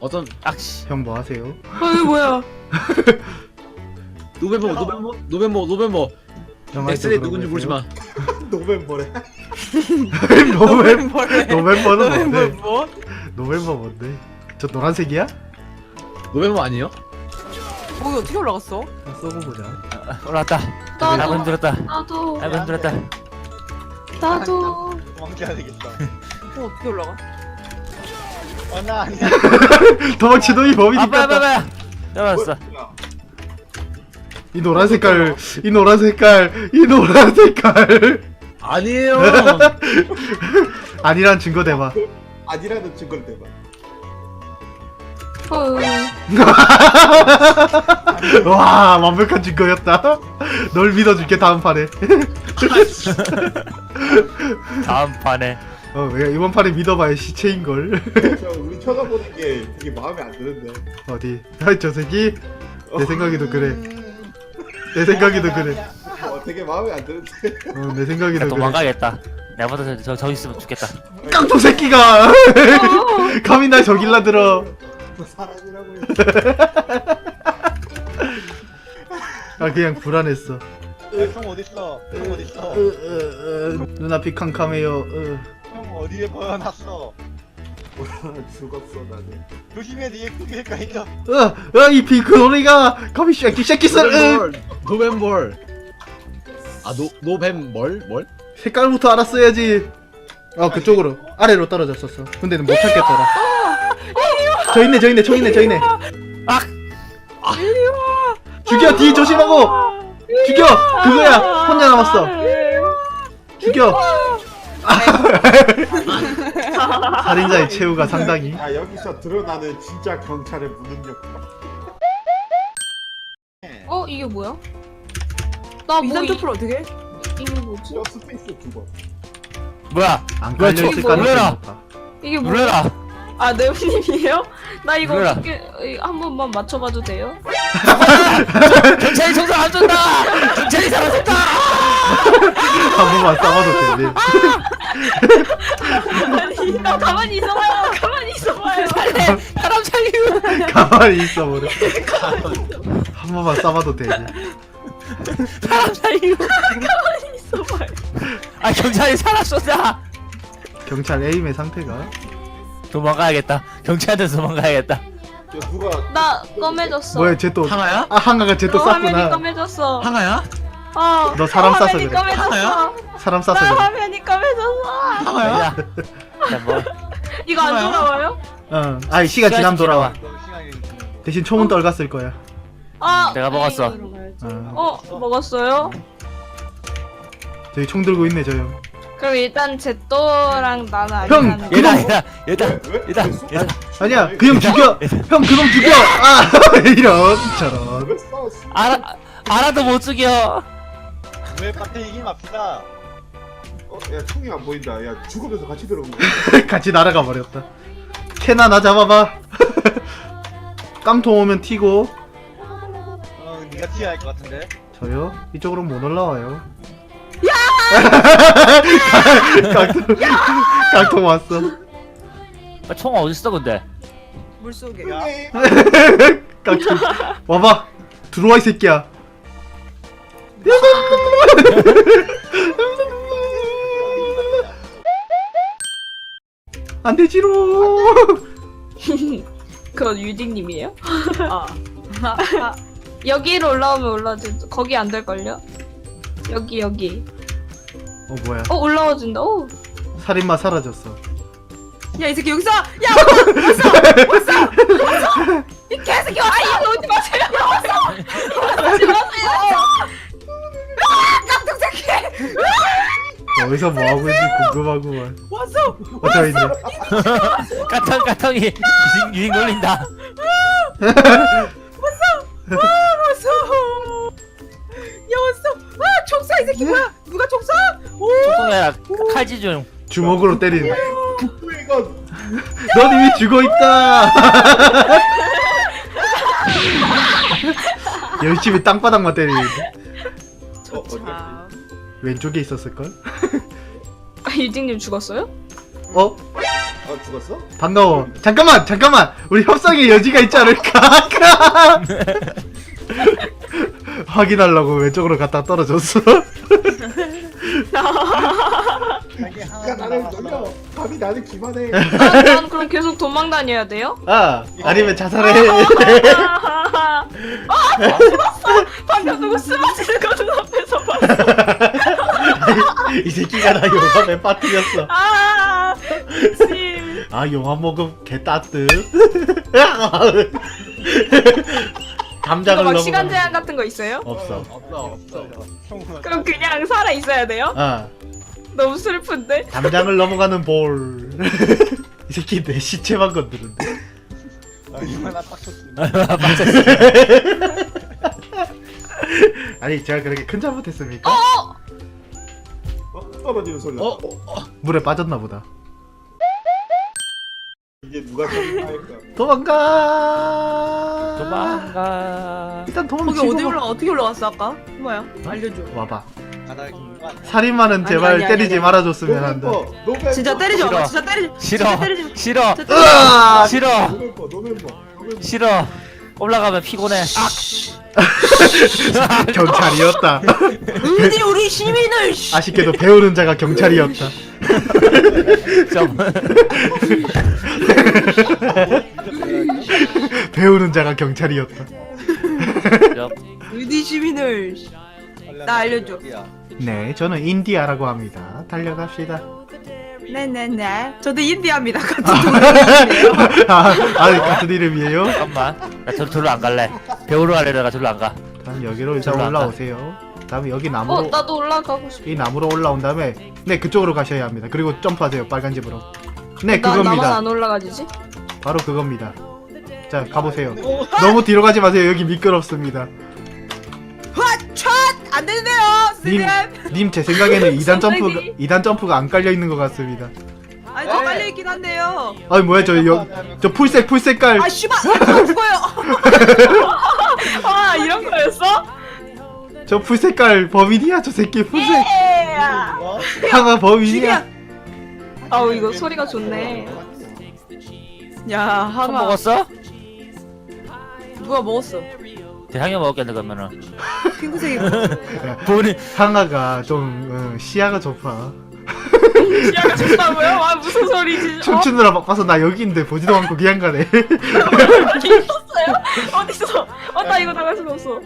어떤 악씨. 형뭐 하세요? 어 이거 뭐야? 노벤버 노벤버 노벤버 노벤버 형 그러고 누군지 모르지 마. 노벤버래. 계세요? 노벤 뭐래? 노벤버는 뭔데? 뭐? 노벤버 뭔데? 저 노란색이야? 노벤버 아니에요? 거기 어떻게 올라갔어? 아, 써고 보자. 올라왔다. 나도. 나도 힘들었다. 나도 나도 힘들었다. 나도 도망쳐야 되겠다. 어 어떻게 올라가? 어, 나 아니야. 도망치더니 범인이 아빠 아빠 깠다. 아빠. 잡았어. 이 노란 색깔, 이 노란 색깔, 이 노란 색깔. 아니에요. 아니란 증거 대봐. 아니라는 증거를 대봐. 어, 와 완벽한 증거였다. 널 믿어줄게 다음 판에. 다음 판에. 어, 왜 이번 판에 믿어봐야 시체인 걸. 저 우리 쳐다보는 게 되게 마음에 안 드는데. 어디? 아이 저 새끼. 내 생각에도 그래. 내 생각에도 그래. 어, 되게 마음에 안 드는데. 어, 내 생각에도 나 그래. 도망가겠다. 내보다 저, 저, 저 있으면 죽겠다. 깡통 새끼가 감히 날 저길라 들어. 사람이라고. 아 그냥 불안했어. 형 어딨어? 형 어딨어? 으, 으, 으, 눈앞이 캄캄해요. 으. 형 어디에 보여놨어? 죽었어 나는. 조심해 뒤에 피해가 있어. 으, 으, 이 핑크 노래가 감히 쉐키 쉐키슬. 으. 노벤버 노벤버. 아노 노벤멀 뭘? 색깔부터 알았어야지. 어 그쪽으로 아래로 떨어졌었어. 근데 못 찾겠더라. 저 있네 저 있네 저 있네 저 있네. 아! 죽여 뒤 조심하고. 죽여 그거야 혼자 남았어. 죽여. 살인자의 최후가 상당히. 야 여기서 드러나는 진짜 경찰의 무능력. 어 이게 뭐야? 나뭐 위산 투플 어떻게? 해? 이게 뭐지? 저 스페이스 두 번. 뭐야? 안 뭐야, 깔려 있을 저기 가능성이 놀래라. 높아. 이게 뭐야? 놀래라. 아 네오님이에요? 나 이거 몰라. 어떻게 이- 한 번만 맞춰봐도 돼요? 경찰이 총살 안 쏜다. 경찰이 사라졌다. 한 번만 싸워도 되네. 아니 나 가만히 있어봐요 가만히 있어봐요 사람 살리고. 가만히 있어 버려. 한 번만 싸봐도 되네. 사람 살리고. 있어봐요 아 경찰이 사람 쏜다. 경찰 에임의 상태가 도망가야겠다. 경찰한테 도망가야겠다. 저 누가 나 검해졌어 뭐야 쟤또 항아야? 아 한가가 쟤 또 어, 화면이 쌌구나. 검해졌어 항아야? 어 너 사람 쌌어 화면이 그래. 하나야? 사람 나 그래. 화면이 검해졌어 항아야? 야. 야 뭐. 이거 안 하나야? 돌아와요? 어. 아이 시간 지남 돌아와. 대신 총은 떨갔을 거야. 아 내가 먹었어. 어. 어 먹었어요? 저기 총 들고 있네 저 형. 그럼 일단 제또랑 나는 형, 아니라는 얘다 거. 얘다 얘다 왜? 얘다 얘다. 아니야 그 형 죽여. 형 그놈 죽여. 아 이런 저런. 알아 알아도 못 죽여. 왜 밭에 이기 맙시다. 어, 야 총이 안 보인다. 야 죽으면서 같이 들어온 거야. 같이 날아가 버렸다. 캐나 나 잡아봐. 깡통 오면 튀고 어, 네가 티야 할 것 같은데. 저요 이쪽으로 못 올라와요. 야! 깡통 깡통 왔어. 아, 총 어디 있어 근데? 물속에. 야, 깡통 와봐 들어와 이 새끼야. 안 되지로. 그건 유딩님이에요? 아. 여기로 올라오면 올라오지 거기 안 될걸요? 여기 여기 어 뭐야? 어 올라와준다 오 살인마 사라졌어. 야 이 새끼 여기서 야이 개새끼 왔어! 아이 오지 마세요! 왔어! 오지 마세요! 어디서 뭐 하고 있는지 궁금하구만. 왔어. 어, 저 있네. 까탕 까탕이 유인 유인 걸린다. 왔어. 야 왔어. 아 총 쏴 이 새끼 뭐야? 누가 총 쏴? 오. 총통이야 칼질 중. 주먹으로 때리는. 이건 넌 이미 죽어 있다. 열심히 땅바닥만 때리는데 어, 참. 왼쪽에 있었을 걸? 아 유딩님 죽었어요? 어? 아 죽었어? 반가워. 잠깐만, 잠깐만. 우리 협상의 여지가 있지 않을까? 확인하려고 왼쪽으로 갔다 떨어졌어. 야 나를 놀려. 밤이 나를 기만해. 아, 난 그럼 계속 도망 다녀야 돼요? 아, 아니면 자살해. 아, 숨었어. 방금 누구 쓰러지는 거 눈앞에서 봤어. 이 새끼가 나 용암에 빠뜨렸어. 아, 심. 아, 용암 먹음 개 따뜻. 감장을 이거 막 넘어. 시간 제한 같은 거 있어요? 없어. 없어 없어. 그럼 그냥 살아 있어야 돼요? 아, 너무 슬픈데? 담장을 넘어가는 볼. 이 새끼 내 시체만 건드는데. 얼마나 빡쳤어. 아니 제가 그렇게 큰 잘못했습니까? 어? 떨어지는 소리 나. 어? 어? 물에 빠졌나 보다. 이게 누가 처리할까? 도망가. 도망가. 일단 거기 도망치고 어디 올라 어떻게 올라갔어 아까? 뭐야? 알려줘. 와봐. 살인마는 제발 아니, 아니, 때리지 아니. 말아줬으면 한다. 노멤버. 노멤버. 진짜 때리지 마. 싫어. 진짜 때리지. 싫어. 진짜 때리지 마. 싫어. 진짜 때리지 마. 으아! 싫어. 노멤버. 노멤버. 노멤버. 싫어. 올라가면 피곤해. 아, 경찰이었다. 어디 우리 시민을. 씨. 아쉽게도 배우는 자가 경찰이었다. 좀. 배우는 자가 경찰이었다. 좀. 어디 시민을. 씨. 나 알려줘. 네, 저는 인디아라고 합니다. 달려갑시다. 네네네. 저도 인디아입니다. 같은 동네예요. 아, 아, 같은 이름이에요? 잠깐만. 나 저, 절로 안 갈래. 배우러 갈래. 내가 절로 안 가. 다음 여기로 이제 저로. 올라오세요. 다음에 여기 어, 나무로 나도 올라가고 싶어. 이 나무로 올라온 다음에 네 그쪽으로 가셔야 합니다. 그리고 점프하세요. 빨간 집으로. 네, 나, 나만 그겁니다. 안 올라가지지? 바로 그겁니다. 자, 가보세요. 너무 뒤로 가지 마세요. 여기 미끄럽습니다. 안 되는데요. 님, 제 생각에는 2단 점프가 선생님. 2단 점프가 안 깔려 있는 것 같습니다. 아니 저 깔려 있긴 한데요. 아니 뭐야 저 여, 저 풀색 풀색깔 아 씨발. 아, 죽어요. 아, 이런 거였어? 저 풀색깔 범인이야 저 새끼 풀색 예. 하가 범인이야. 아우, 이거 소리가 좋네. 야손 하나 먹었어? 누가 먹었어? 대상이 먹었겠네 그러면은. 핑크색이 본인 항아가 좀 어, 시야가 좁아. 시야가 좋다고요? 아, 무슨 소리지? 어? 춤추느라 바빠서 나 여기 있는데 보지도 않고 그냥 가네. 있었어요? 어딨어? 어, 나 이거 나갈 수가 없어.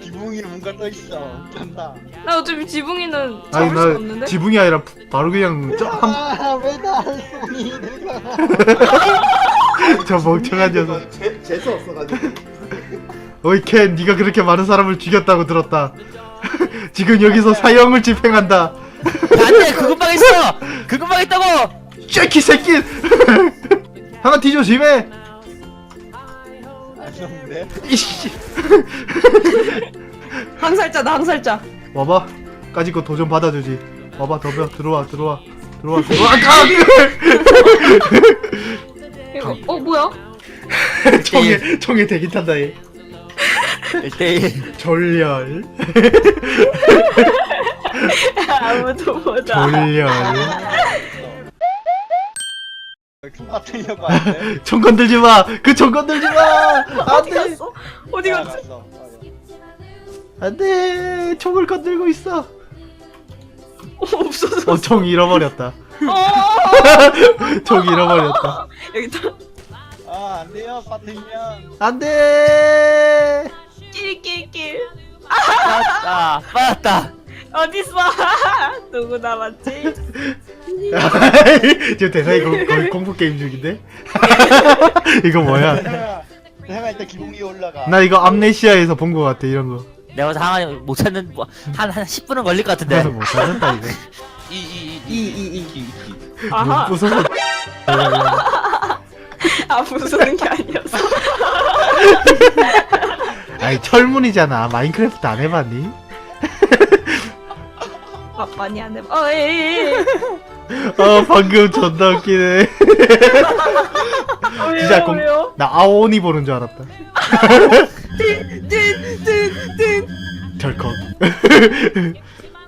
기붕이 뭔가 떠 있어. 쩐다. 나 어차피 지붕이는 아니 잡을 수가 나 없는데? 지붕이 아니라 바로 그냥 저, 한, 아왜나 손이 내가. 저 멍청한 녀석. 재 재수 없어가지고. 어이 켄 네가 그렇게 많은 사람을 죽였다고 들었다. 지금 여기서 사형을 집행한다. 안돼 그것만 있어. 그것만 있다고. 쉐키 새끼. 하나 뒤 조심해. 안 좋은데. 이씨. 항살자다 항살자. 와봐. 까짓 거 도전 받아주지. 와봐 더벼 들어와 들어와 들어와 들어와. 아, 어, 뭐야? 총에 총에 대기 탄다 얘. 1대1. 졸렬. 아무도 못 졸렬. 안 돼. 총 건들지 마. 그총 건들지 마. 어디 안돼. 갔어? 어디 갔지? 알았어. 안돼. 총을 건들고 있어. 어, 없어졌어. 어 총 잃어버렸다. 어, 총 잃어버렸다. 여기 있다. 아, 안 돼요. 빠뜨리면. 안돼. 낄낄낄. 빠졌다. 빠졌다. 어딨어? 누구 남았지? 지금 대사이 거, 거의 공포 게임 중인데? 이거 뭐야? 내가 내가 일단 기붕이 올라가. 나 이거 암네시아에서 본 거 같아 이런 거. 내가 봐서 한, 못 찾는, 뭐, 한, 한 10분은 걸릴 것 같은데. 나도 못 찾았다 이거. 이이이 아하. 무서워. 아, 부수는 게 아니었어. 아니 철문이잖아. 마인크래프트 안 해봤니? 아, 많이 안 해봐. 어, 에이. 어 방금 존나 웃기네. 진짜? 공- 왜요? 나 아오니 보는 줄 알았다. 덜컥.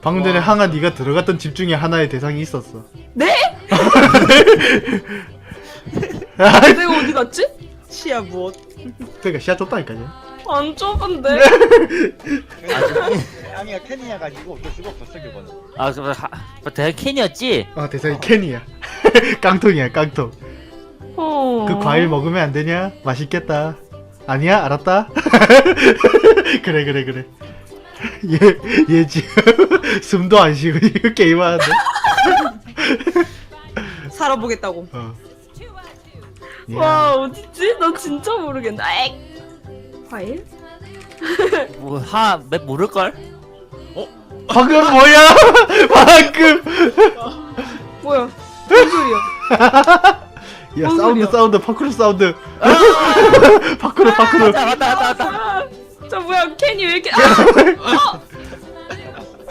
방금 전에 항아 네가 들어갔던 집 중에 하나의 대상이 있었어. 네? 내가 어디 갔지? 시야 무엇? 그러니까 시야 좁다니까요. 안 좁은데. 아니야 케니아 가지고 어쩔 수가 없었어 그거는. 아 그럼 하- 뭐 대학 캔이었지? 아 대상이 캔이야. 깡통이야 깡통. 어. 그 과일 먹으면 안 되냐? 맛있겠다. 아니야 알았다. 그래 그래 그래. 얘 얘 지금 숨도 안 쉬고 이거 게임하는데. 살아보겠다고. 어. 와 어디지? 나 진짜 모르겠네. 에이. 과일? 뭐하맵 모를걸? 방금 뭐야? 방금. 뭐야? 뭔 소리야? 야 뭔 사운드 소리야? 사운드 파쿠르 사운드. 파쿠르 파쿠르. 맞다 맞다 맞다 맞다 아, 저 뭐야? 캔이 왜 이렇게? 아!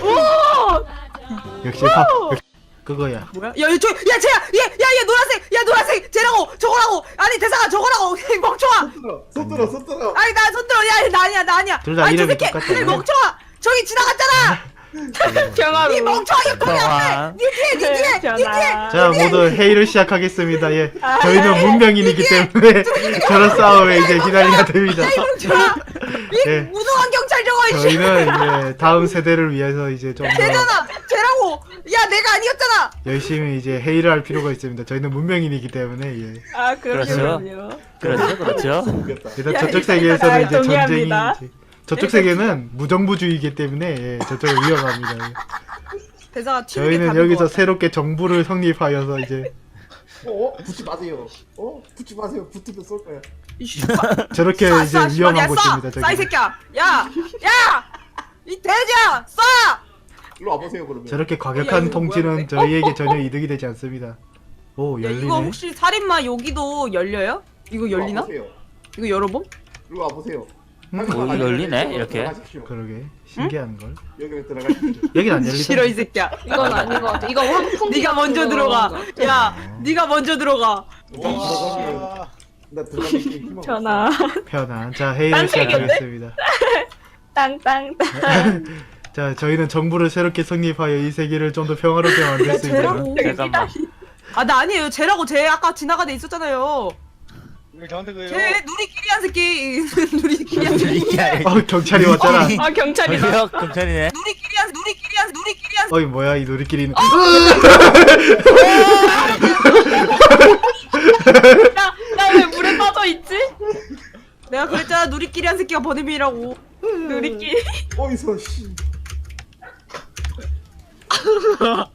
오! 역시 파 역시 그거야. 뭐야? 야, 야, 저, 야, 쟤야, 얘, 야, 얘 노란색, 야, 노란색, 쟤라고, 저거라고, 아니 대사가 저거라고, 이 멍청아. 손 들어 손 들어 아니 나 손들어, 야, 나 아니야, 나 아니야. 둘다 아니 저 이름이 새끼, 똑같아. 이 멍청아, 저기 지나갔잖아. 평화로. 이 멍청하게 거기 앞에, 평화. 니 뒤에, 니 뒤에, 니 뒤에. 자 모두 회의를 시작하겠습니다. 예, 저희는 문명인이기 때문에 저런 싸움에 이제 기다리가 됩니다. 이 예. 무능한 경찰 저거, 이씨. 저희는 이제 다음 세대를 위해서 이제 좀 더 쟤잖아, 쟤라고. 야, 내가 아니었잖아. 열심히 이제 회의를 할 필요가 있습니다. 저희는 문명인이기 때문에 예. 아 그렇죠. 그렇죠 그렇죠 일단 야, 저쪽 이거 세계에서는 이제 동의합니다. 전쟁이 이제 저쪽 세계는 무정부주의이기 때문에 예, 저쪽은 위험합니다. 예. 대사가 튀는 게 저희는 여기서. 새롭게 정부를 성립하여서 이제 어? 붙지 마세요 어? 붙지 마세요 붙으면 쏠 거야 이씨, 저렇게 쏴, 이제 쏴, 위험한 야, 곳입니다. 쏴, 쏴, 이 저기 새끼야. 야, 야, 이 돼지야, 쏴. 일로 와보세요 그러면 저렇게 야, 과격한 이거 통치는 뭐야, 근데? 저희에게 전혀 이득이 되지 않습니다. 오 야, 열리네. 이거 혹시 살인마 여기도 열려요? 이거 열리나? 와보세요 이거 열어봄? 일로 와보세요 음? 오, 이거 열리네, 이렇게. 그러게 신기한 걸. 여기 들어가십시오 여긴 안 열리다. 싫어 이 새끼야. 이건 아닌 것 같아. 이거 환풍기. 네가 먼저 들어가. 야, 네가 먼저 들어가. 와. 나 전화. 편안. 자 회의를 딴? 시작하겠습니다. 땅땅땅. 자 저희는 정부를 새롭게 성립하여 이 세계를 좀 더 평화롭게 만들 수 있도록. 잠깐만 아, 나 아니에요. 쟤라고 쟤 아까 지나가다 있었잖아요. 이거 저한테 그래요. 쟤 누리끼리 한 새끼. 누리끼리 한 새끼. 이게 어 경찰이 왔잖아. 아 경찰이다. 저기요 경찰이네 누리끼리 한 누리끼리 한 누리끼리 한 어이 뭐야 이 놀이끼리는. 나 왜 물에 빠져 있지? 내가 그랬잖아. 누리끼리 한 새끼가 번외미라고. 누리끼리. 어디서 씨